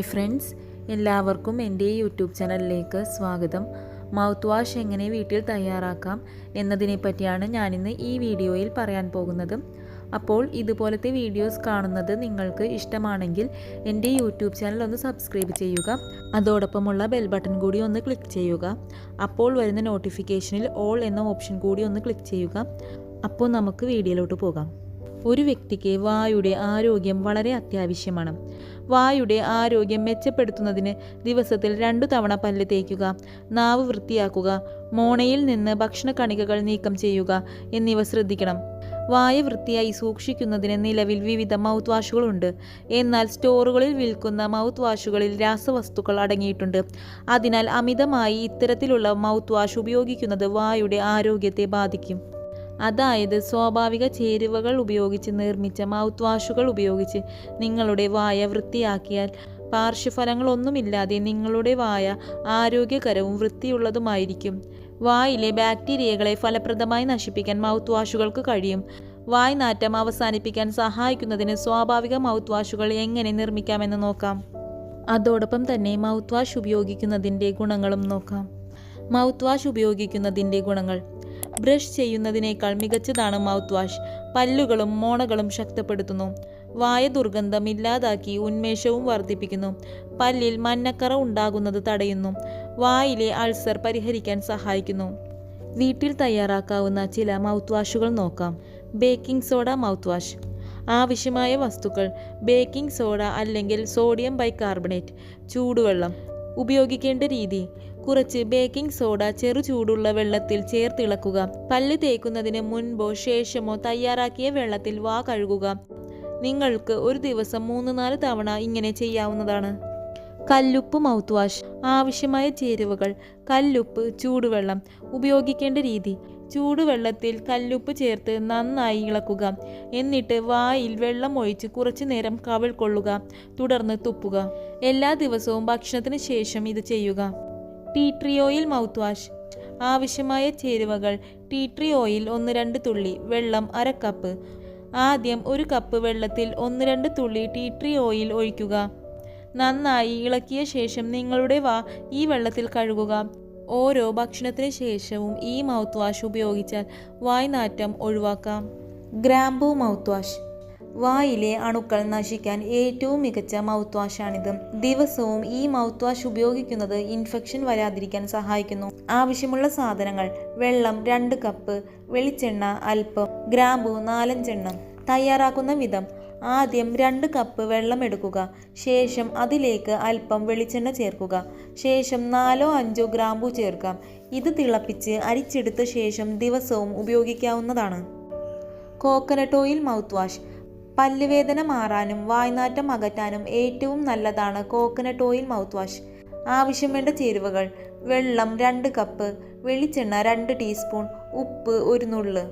Hi friends എല്ലാവർക്കും എന്റെ YouTube ചാനലിലേക്ക് സ്വാഗതം. മൗത്ത് വാഷ് എങ്ങനെ വീട്ടിൽ തയ്യാറാക്കാം എന്നതിനെ പറ്റിയാണ് ഞാനിന്ന് ഈ വീഡിയോയിൽ പറയാൻ പോകുന്നത്. അപ്പോൾ ഇതുപോലത്തെ വീഡിയോസ് കാണുന്നത് നിങ്ങൾക്ക് ഇഷ്ടമാണെങ്കിൽ എന്റെ യൂട്യൂബ് ചാനൽ ഒന്ന് സബ്സ്ക്രൈബ് ചെയ്യുക. അതോടൊപ്പമുള്ള ബെൽ ബട്ടൺ കൂടി ഒന്ന് ക്ലിക്ക് ചെയ്യുക. അപ്പോൾ വരുന്ന നോട്ടിഫിക്കേഷനിൽ ഓൾ എന്ന ഓപ്ഷൻ കൂടി ഒന്ന് ക്ലിക്ക് ചെയ്യുക. അപ്പോൾ നമുക്ക് വീഡിയോയിലോട്ട് പോകാം. ഒരു വ്യക്തിക്ക് വായുടെ ആരോഗ്യം വളരെ അത്യാവശ്യമാണ്. വായുടെ ആരോഗ്യം മെച്ചപ്പെടുത്തുന്നതിന് ദിവസത്തിൽ രണ്ടു തവണ പല്ല് തേക്കുക നാവ് വൃത്തിയാക്കുക മോണയിൽ നിന്ന് ഭക്ഷണ കണികകൾ നീക്കം ചെയ്യുക എന്നിവ ശ്രദ്ധിക്കണം. വായ വൃത്തിയായി സൂക്ഷിക്കുന്നതിന് നിലവിൽ വിവിധ മൗത്ത് വാഷുകളുണ്ട് എന്നാൽ സ്റ്റോറുകളിൽ വിൽക്കുന്ന മൗത്ത് വാഷുകളിൽ രാസവസ്തുക്കൾ അടങ്ങിയിട്ടുണ്ട്. അതിനാൽ അമിതമായി ഇത്തരത്തിലുള്ള മൗത്ത് വാഷ് ഉപയോഗിക്കുന്നത് വായുടെ ആരോഗ്യത്തെ ബാധിക്കും. അതായത് സ്വാഭാവിക ചേരുവകൾ ഉപയോഗിച്ച് നിർമ്മിച്ച മൗത്ത് വാഷുകൾ ഉപയോഗിച്ച് നിങ്ങളുടെ വായ വൃത്തിയാക്കിയാൽ പാർശ്വഫലങ്ങളൊന്നുമില്ലാതെ നിങ്ങളുടെ വായ ആരോഗ്യകരവും വൃത്തിയുള്ളതുമായിരിക്കും. വായിലെ ബാക്ടീരിയകളെ ഫലപ്രദമായി നശിപ്പിക്കാൻ മൗത്ത് വാഷുകൾക്ക് കഴിയും. വായ് നാറ്റം അവസാനിപ്പിക്കാൻ സഹായിക്കുന്നതിന് സ്വാഭാവിക മൗത്ത് വാഷുകൾ എങ്ങനെ നിർമ്മിക്കാമെന്ന് നോക്കാം. അതോടൊപ്പം തന്നെ മൗത്ത് വാഷ് ഉപയോഗിക്കുന്നതിന്റെ ഗുണങ്ങളും നോക്കാം. മൗത്ത് വാഷ് ഉപയോഗിക്കുന്നതിന്റെ ഗുണങ്ങൾ. ബ്രഷ് ചെയ്യുന്നതിനേക്കാൾ മികച്ചതാണ് മൗത്ത് വാഷ് പല്ലുകളും മോണകളും ശക്തപ്പെടുത്തുന്നു. വായ ദുർഗന്ധം ഇല്ലാതാക്കി ഉന്മേഷവും വർദ്ധിപ്പിക്കുന്നു. പല്ലിൽ മഞ്ഞക്കറ ഉണ്ടാകുന്നത് തടയുന്നു. വായിലെ അൾസർ പരിഹരിക്കാൻ സഹായിക്കുന്നു. വീട്ടിൽ തയ്യാറാക്കാവുന്ന ചില മൗത്ത് വാഷുകൾ നോക്കാം. ബേക്കിംഗ് സോഡ മൗത്ത് വാഷ് ആവശ്യമായ വസ്തുക്കൾ ബേക്കിംഗ് സോഡ അല്ലെങ്കിൽ സോഡിയം ബൈകാർബണേറ്റ് ചൂടുവെള്ളം ഉപയോഗിക്കേണ്ട രീതി കുറച്ച് ബേക്കിംഗ് സോഡ ചെറു ചൂടുള്ള വെള്ളത്തിൽ ചേർത്തിളക്കുക. പല്ല് തേക്കുന്നതിന് മുൻപോ ശേഷമോ തയ്യാറാക്കിയ വെള്ളത്തിൽ വാ കഴുകുക. നിങ്ങൾക്ക് ഒരു ദിവസം മൂന്ന് നാല് തവണ ഇങ്ങനെ ചെയ്യാവുന്നതാണ്. കല്ലുപ്പ് മൗത്ത് വാഷ് ആവശ്യമായ ചേരുവകൾ കല്ലുപ്പ് ചൂടുവെള്ളം ഉപയോഗിക്കേണ്ട രീതി. ചൂടുവെള്ളത്തിൽ കല്ലുപ്പ് ചേർത്ത് നന്നായി ഇളക്കുക. എന്നിട്ട് വായിൽ വെള്ളം ഒഴിച്ച് കുറച്ചു നേരം കവിൾ കൊള്ളുക. തുടർന്ന് തുപ്പുക. എല്ലാ ദിവസവും ഭക്ഷണത്തിന് ശേഷം ഇത് ചെയ്യുക. Tea tree oil mouth wash ആവശ്യമായ ചേരുവകൾ ടീ ട്രീ ഓയിൽ ഒന്ന് രണ്ട് തുള്ളി വെള്ളം അര കപ്പ്. ആദ്യം ഒരു കപ്പ് വെള്ളത്തിൽ ഒന്ന് രണ്ട് തുള്ളി ടീ ട്രീ ഓയിൽ ഒഴിക്കുക. നന്നായി ഇളക്കിയ ശേഷം നിങ്ങളുടെ വാ ഈ വെള്ളത്തിൽ കഴുകുക. ഓരോ ഭക്ഷണത്തിന് ശേഷവും ഈ മൗത്ത് വാഷ് ഉപയോഗിച്ചാൽ വായ്നാറ്റം ഒഴിവാക്കാം. ഗ്രാമ്പൂ മൗത്ത് വാഷ് വായിലെ അണുക്കൾ നശിക്കാൻ ഏറ്റവും മികച്ച മൗത്ത് വാഷാണിത് ദിവസവും ഈ മൗത്ത് വാഷ് ഉപയോഗിക്കുന്നത് ഇൻഫെക്ഷൻ വരാതിരിക്കാൻ സഹായിക്കുന്നു. ആവശ്യമുള്ള സാധനങ്ങൾ വെള്ളം രണ്ട് കപ്പ് വെളിച്ചെണ്ണ അല്പം ഗ്രാമ്പു നാലഞ്ചെണ്ണം. തയ്യാറാക്കുന്ന വിധം ആദ്യം രണ്ട് കപ്പ് വെള്ളം എടുക്കുക. ശേഷം അതിലേക്ക് അല്പം വെളിച്ചെണ്ണ ചേർക്കുക. ശേഷം നാലോ അഞ്ചോ ഗ്രാമ്പു ചേർക്കാം. ഇത് തിളപ്പിച്ച് അരിച്ചെടുത്ത ശേഷം ദിവസവും ഉപയോഗിക്കാവുന്നതാണ്. കോക്കനട്ട് ഓയിൽ മൗത്ത് വാഷ് പല്ലുവേദന മാറാനും വായ്നാറ്റം അകറ്റാനും ഏറ്റവും നല്ലതാണ് കോക്കനട്ട് ഓയിൽ മൗത്ത് വാഷ് ആവശ്യം വേണ്ട ചേരുവകൾ വെള്ളം രണ്ട് കപ്പ് വെളിച്ചെണ്ണ രണ്ട് ടീസ്പൂൺ ഉപ്പ് ഒരു നുള്ള്.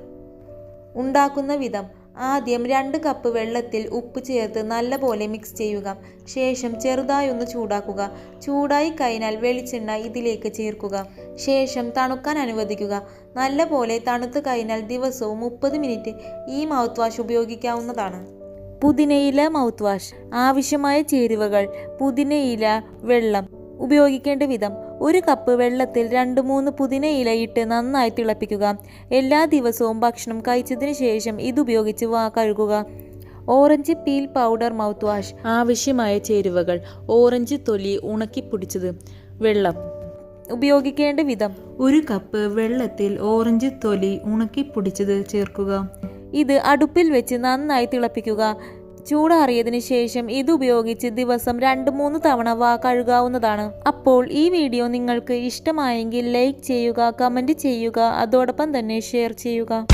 ഉണ്ടാക്കുന്ന വിധം ആദ്യം രണ്ട് കപ്പ് വെള്ളത്തിൽ ഉപ്പ് ചേർത്ത് നല്ലപോലെ മിക്സ് ചെയ്യുക. ശേഷം ചെറുതായി ഒന്ന് ചൂടാക്കുക. ചൂടായി കഴിഞ്ഞാൽ വെളിച്ചെണ്ണ ഇതിലേക്ക് ചേർക്കുക. ശേഷം തണുക്കാൻ അനുവദിക്കുക. നല്ലപോലെ തണുത്ത് കഴിഞ്ഞാൽ ദിവസവും മുപ്പത് മിനിറ്റ് ഈ മൗത്ത് വാഷ് ഉപയോഗിക്കാവുന്നതാണ്. പുതിനയില മൗത്ത് വാഷ് ആവശ്യമായ ചേരുവകൾ പുതിനയില വെള്ളം. ഉപയോഗിക്കേണ്ട വിധം ഒരു കപ്പ് വെള്ളത്തിൽ രണ്ട് മൂന്ന് പുതിന ഇലയിട്ട് നന്നായി തിളപ്പിക്കുക. എല്ലാ ദിവസവും ഭക്ഷണം കഴിച്ചതിന് ശേഷം ഇതുപയോഗിച്ച് വാ കഴുകുക. Orange peel powder mouth wash ആവശ്യമായ ചേരുവകൾ ഓറഞ്ച് തൊലി ഉണക്കി പിടിച്ചത് വെള്ളം. ഉപയോഗിക്കേണ്ട വിധം ഒരു കപ്പ് വെള്ളത്തിൽ ഓറഞ്ച് തൊലി ഉണക്കി പൊടിച്ചത് ചേർക്കുക. ഇത് അടുപ്പിൽ വെച്ച് നന്നായി തിളപ്പിക്കുക. ചൂടാറിയതിന് ശേഷം ഇത് ഉപയോഗിച്ച് ദിവസം രണ്ട് മൂന്ന് തവണ വാ കഴുകാവുന്നതാണ്. അപ്പോൾ ഈ വീഡിയോ നിങ്ങൾക്ക് ഇഷ്ടമായെങ്കിൽ ലൈക്ക് ചെയ്യുക കമന്റ് ചെയ്യുക അതോടൊപ്പം തന്നെ ഷെയർ ചെയ്യുക.